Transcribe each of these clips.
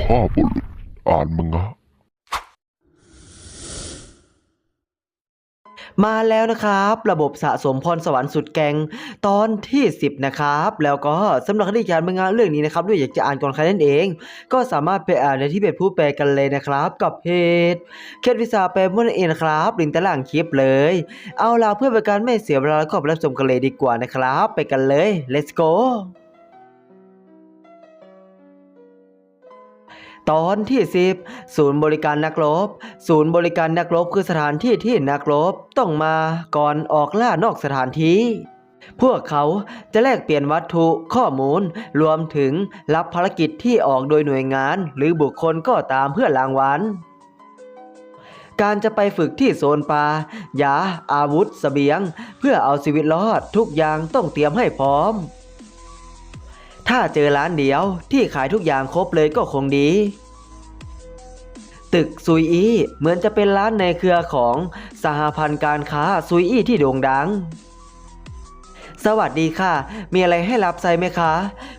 พ่อบุรุษอ่านมึงอะมาแล้วนะครับ ระบบสะสมพรสวรรค์สุดแกงตอนที่ 10 นะครับ แล้วก็สำหรับคดีการเมืองงานเรื่องนี้นะครับด้วยอยากจะอ่านก่อนใครนั่นเอง ก็สามารถไปอ่านในที่เพจผู้แปลกันเลยนะครับ กับเพจเคสวิสาแปลมั่นั่นเองนะครับลิงก์ใต้ล่างคลิปเลย เอาล่ะเพื่อเป็นการไม่เสียเวลาก็ไปรับชมกันเลยดีกว่านะครับ ไปกันเลย let's go ตอนที่ 10 ศูนย์บริการนักรบ ศูนย์บริการนักรบคือสถานที่ที่นักรบต้องมาก่อนออกล่านอกสถานที่พวกเขาจะแลกเปลี่ยนวัตถุข้อมูล รวมถึงรับภารกิจที่ออกโดยหน่วยงาน หรือบุคคลก็ตามเพื่อรางวัลการจะไปฝึกที่โซนป่ายาอาวุธสเสบียง เพื่อเอาชีวิตรอดทุกอย่างต้องเตรียมให้พร้อม ถ้าเจอร้านเดียวที่ขายทุกอย่างครบเลยก็คงดี ตึกซุยอี้เหมือนจะเป็นร้านในเครือของสหพันธ์การค้าซุยอี้ที่โด่งดัง สวัสดีค่ะ มีอะไรให้รับใช้ไหมคะ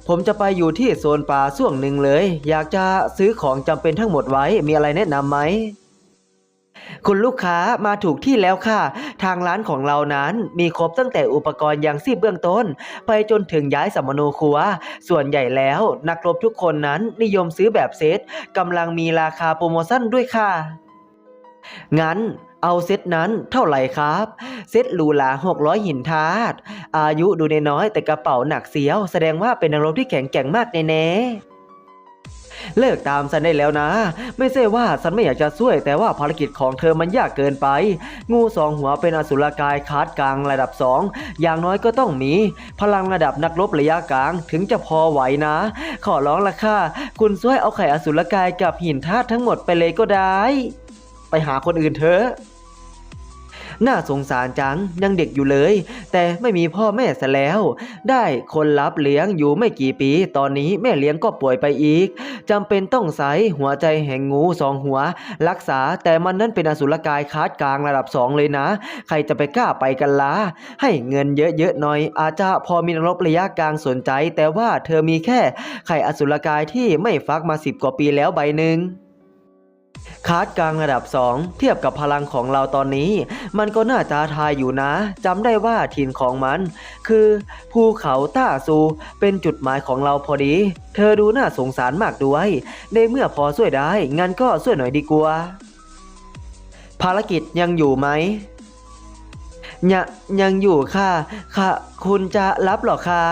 ผมจะไปอยู่ที่โซนป่าส่วงหนึ่งเลย อยากจะซื้อของจำเป็นทั้งหมดไว้ มีอะไรแนะนำไหม คุณลูกค้ามาถูกที่แล้วค่ะ ทางร้านของเรานั้นมีครบตั้งแต่อุปกรณ์ยังชีพเบื้องต้น ไปจนถึงย้ายสัมมโนครัว ส่วนใหญ่แล้ว นักรบทุกคนนั้นนิยมซื้อแบบเซตกำลังมีราคาโปรโมชั่นด้วยค่ะ งั้นเอาเซตนั้นเท่าไหร่ครับ เซตหรูหรา600 หินทาสอายุดูน้อยแต่กระเป๋าหนักเสียว แสดงว่าเป็นนักรบที่แข็งแกร่งมากแน่ๆ เลิกตามสันได้แล้วนะ ไม่ใช่ว่าสันไม่อยากจะช่วย แต่ว่าภารกิจของเธอมันยากเกินไป งูสองหัวเป็นอสุรกายคาดกลางระดับสองอย่างน้อยก็ต้องมี พลังระดับนักรบระยะกลางถึงจะพอไหวนะ ขอร้องละค่ะ คุณช่วยเอาไข่อสุรกายกับหินธาตุทั้งหมดไปเลยก็ได้ ไปหาคนอื่นเถอะ น่าสงสารจังยังเด็กอยู่เลย แต่ไม่มีพ่อแม่ซะแล้ว ได้คนรับเลี้ยงอยู่ไม่กี่ปี ตอนนี้แม่เลี้ยงก็ป่วยไปอีกจำเป็นต้องใส่หัวใจแห่งงูสองหัว รักษาแต่มันนั่นเป็นอสุรกายคาดกลางระดับสองเลยนะ ใครจะไปกล้าไปกันละให้เงินเยอะๆหน่อย อาจจะพอมีนักรบระยะกลางสนใจ แต่ว่าเธอมีแค่ไข่อสุรกายที่ไม่ฟักมาสิบกว่าปีแล้วใบหนึ่ง คาร์ดกลางระดับ 2 เทียบกับพลังของเราตอนนี้ มันก็น่าจะทายอยู่นะจำได้ว่าถิ่นของมัน คือภูเขาต้าซูเป็นจุดหมายของเราพอดี เธอดูน่าสงสารมากด้วยในเมื่อพอช่วยได้งั้นก็ช่วยหน่อยดีกว่าภารกิจยังอยู่ไหมยะยังอยู่ค่ะ ค่ะ คุณจะรับหรอคะ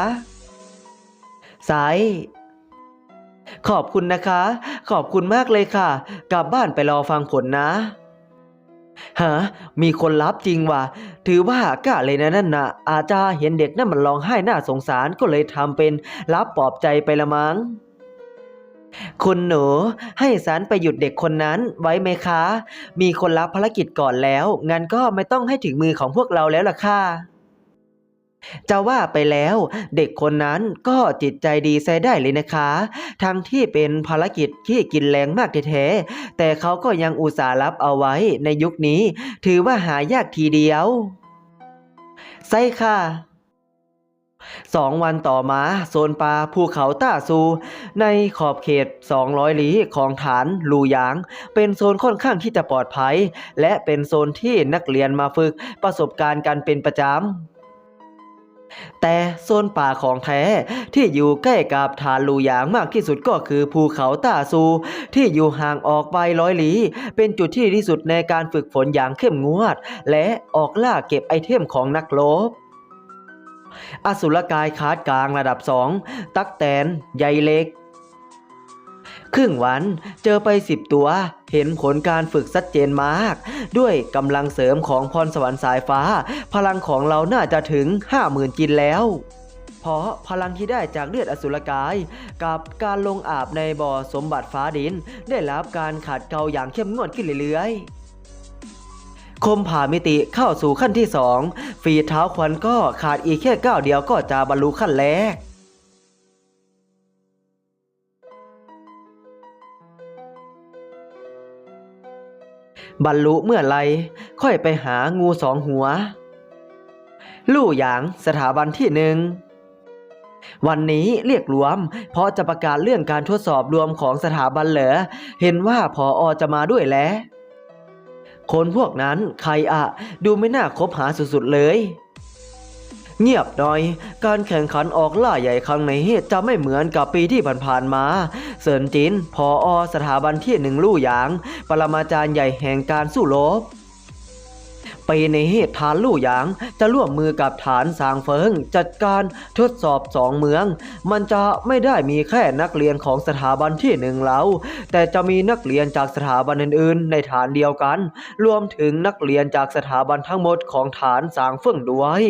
สายขอบคุณนะคะ ขอบคุณมากเลยค่ะ กลับบ้านไปรอฟังผลนะฮะมีคนรับจริงว่ะ ถือว่ากล้าเลยนะนั่นนะอาจจะเห็นเด็กนั่นมันร้องไห้น่าสงสารก็เลยทำเป็นรับปลอบใจไปละมั้งคุณหนูให้สารไปหยุดเด็กคนนั้นไว้ไหมคะ มีคนรับภารกิจก่อนแล้ว งั้นก็ไม่ต้องให้ถึงมือของพวกเราแล้วล่ะค่ะ จะว่าไปแล้วเด็กคนนั้นก็จิตใจดีใช้ได้เลยนะคะ ทั้งที่เป็นภารกิจที่กินแรงมากแท้แต่เขาก็ยังอุตส่าห์รับเอาไว้ในยุคนี้ ถือว่าหายากทีเดียวใช่ค่ะสองวันต่อมาโซนป่าภูเขาต้าซู ในขอบเขต 200 ลี้ของฐานลูยาง เป็นโซนค่อนข้างที่จะปลอดภัย และเป็นโซนที่นักเรียนมาฝึกประสบการณ์กันเป็นประจำ แต่โซนป่าของแท้ที่อยู่ใกล้กับฐานลูหยางมากที่สุดก็คือภูเขาต้าซู ที่อยู่ห่างออกไปร้อยลี้เป็นจุดที่ดีที่สุดในการฝึกฝนอย่างเข้มงวด และออกล่าเก็บไอเทมของนักรบอสุรกายคาดกลางระดับสองตักแตน ใยเล็ก ครึ่งวันเจอไปสิบตัว เห็นผลการฝึกชัดเจนมาก ด้วยกำลังเสริมของพรสวรรค์สายฟ้า พลังของเราน่าจะถึง 50,000จินแล้วเพราะพลังที่ได้จากเลือดอสุรกาย กับการลงอาบในบ่อสมบัติฟ้าดิน ได้รับการขัดเกลาอย่างเข้มงวดขึ้นเรื่อยๆ คมผ่ามิติเข้าสู่ขั้นที่สองฝีเท้าควันก็ขาดอีกแค่ก้าวเดียวก็จะบรรลุขั้นแรก บรรลุเมื่อไรค่อยไปหางูสองหัว ลู่หยางสถาบันที่หนึ่งวันนี้เรียกรวม เพราะจะประกาศเรื่องการทดสอบรวมของสถาบันเหรอเห็นว่าพออจะมาด้วยแล้วคนพวกนั้นใครอะ ดูไม่น่าคบหาสุดๆเลย เงียบหน่อย การแข่งขันออกล่าใหญ่ครั้งนี้จะไม่เหมือนกับปีที่ผ่านๆมา เซินจินพออสถาบันที่หนึ่งลู่หยาง ปรมาจารย์ใหญ่แห่งการสู้รบปีนี้ฐานลู่หยาง จะร่วมมือกับฐานสางเฟิง จัดการทดสอบสองเมือง มันจะไม่ได้มีแค่นักเรียนของสถาบันที่หนึ่งแล้วแต่จะมีนักเรียนจากสถาบันอื่นๆ ในฐานเดียวกัน รวมถึงนักเรียนจากสถาบันทั้งหมดของฐานสางเฟิงด้วย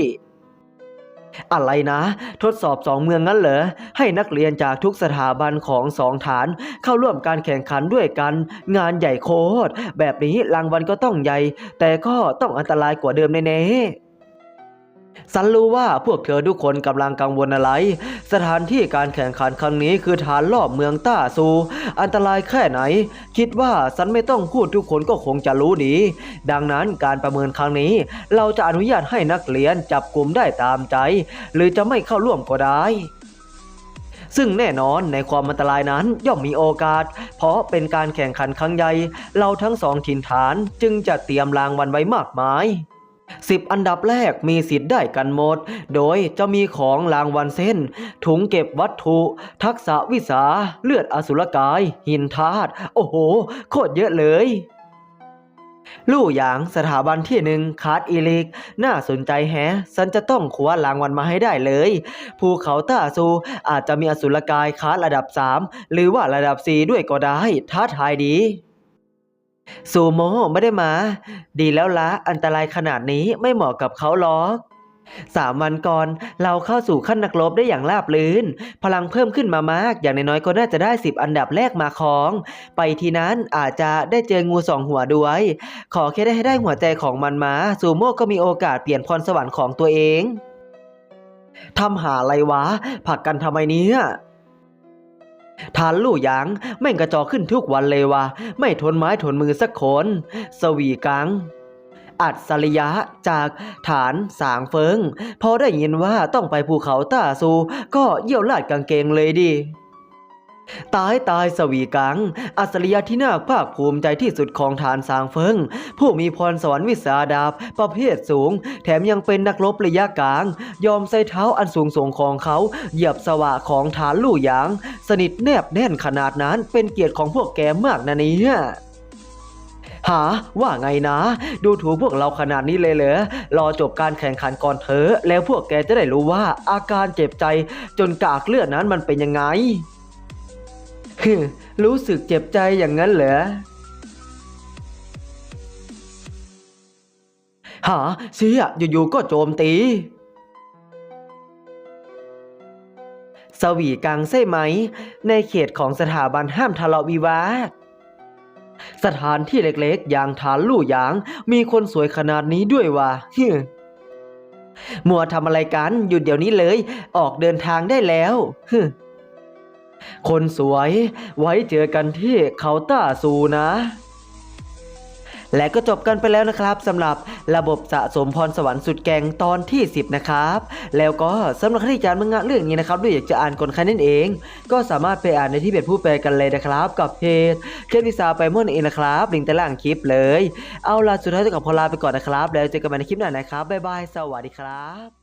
อะไรนะ ทดสอบสองเมืองงั้นเหรอ ให้นักเรียนจากทุกสถาบันของสองฐาน เข้าร่วมการแข่งขันด้วยกัน งานใหญ่โคตร แบบนี้รางวัลก็ต้องใหญ่ แต่ก็ต้องอันตรายกว่าเดิมแน่ๆ สันรู้ว่าพวกเธอทุกคนกำลังกังวลอะไร สถานที่การแข่งขันครั้งนี้คือฐานรอบเมืองต้าซู อันตรายแค่ไหน คิดว่าสันไม่ต้องพูดทุกคนก็คงจะรู้ดี ดังนั้นการประเมินครั้งนี้ เราจะอนุญาตให้นักเรียนจับกลุ่มได้ตามใจ หรือจะไม่เข้าร่วมก็ได้ซึ่งแน่นอนในความอันตรายนั้นย่อมมีโอกาส เพราะเป็นการแข่งขันครั้งใหญ่ เราทั้งสองถิ่นฐานจึงจะเตรียมรางวัลไว้มากมาย สิบอันดับแรกมีสิทธิ์ได้กันหมด โดยจะมีของรางวัลเส้น ถุงเก็บวัตถุ ทักษะวิสา เลือดอสุรกาย หินธาตุ โอ้โห โคตรเยอะเลยลู่หยางสถาบันที่หนึ่งคาร์ดอีลิก น่าสนใจแฮะฉันจะต้องคว้ารางวัลมาให้ได้เลย ภูเขาต้าซูอาจจะมีอสุรกายคาร์ดระดับ 3 หรือว่าระดับ 4 ด้วยก็ได้ท้าทายดี ซูโม่ไม่ได้มา ดีแล้วละอันตรายขนาดนี้ไม่เหมาะกับเขาหรอกสามวันก่อนเราเข้าสู่ขั้นนักรบได้อย่างราบรื่น พลังเพิ่มขึ้นมามาก อย่างน้อยๆก็น่าจะได้สิบอันดับแรกมาของ ไปทีนั้นอาจจะได้เจองูสองหัวด้วย ขอแค่ได้ให้ได้หัวใจของมันมาซูโม่ก็มีโอกาสเปลี่ยนพรสวรรค์ของตัวเองทำหาอะไรวะ ผักกันทำไมเนี่ย ฐานลู่หยางแม่งกระจอขึ้นทุกวันเลยวะไม่ทนไม้ทนมือสักคน สวีกังอัจฉริยะจากฐานสางเฟิง พอได้ยินว่าต้องไปภูเขาต้าซู ก็เยี่ยวลาดกางเกงเลยดิ ตายตายสวีกัง อัจฉริยะที่น่าภาคภูมิใจที่สุดของฐานสางเฟิง ผู้มีพรสวรรค์วิสาดาบ ประเภทสูง แถมยังเป็นนักรบระยะกลาง ยอมใส่เท้าอันสูงส่งของเขา เหยียบสวะของฐานลู่หยาง สนิทแนบแน่นขนาดนั้นเป็นเกียรติของพวกแกมากนะเนี่ยหาว่าไงนะ ดูถูกพวกเราขนาดนี้เลยเหรอรอจบการแข่งขันก่อนเถอะแล้วพวกแกจะได้รู้ว่าอาการเจ็บใจจนกากเลือดนั้นมันเป็นยังไง รู้สึกเจ็บใจอย่างนั้นเหรอหาเสียอยู่ๆก็โจมตีสวีกังใช่ไหม ในเขตของสถาบันห้ามทะเลาะวิวาท สถานที่เล็กๆ อย่างฐานลู่หยาง มีคนสวยขนาดนี้ด้วยวะฮึมัวทำอะไรกัน หยุดเดี๋ยวนี้เลย ออกเดินทางได้แล้วฮึ คนสวยไว้เจอกันที่เคาน์ต้าซูนะ และก็จบกันไปแล้วนะครับสำหรับระบบสะสมพรสวรรค์สุดแกงตอนที่ 10 นะครับ แล้วก็สำหรับใครที่จานมังงะเรื่องนี้นะครับด้วยอยากจะอ่านกลใครนั่นเอง ก็สามารถไปอ่านในที่เพจผู้แปลกันเลยนะครับ กับเพจเคลิซาไปมอนเองนะครับลิงก์ใต้ล่างคลิปเลย เอาล่ะสุดท้ายต้องขอพอลาไปก่อนนะครับ แล้วเจอกันใหม่ในคลิปหน้านะครับบ๊ายบายสวัสดีครับ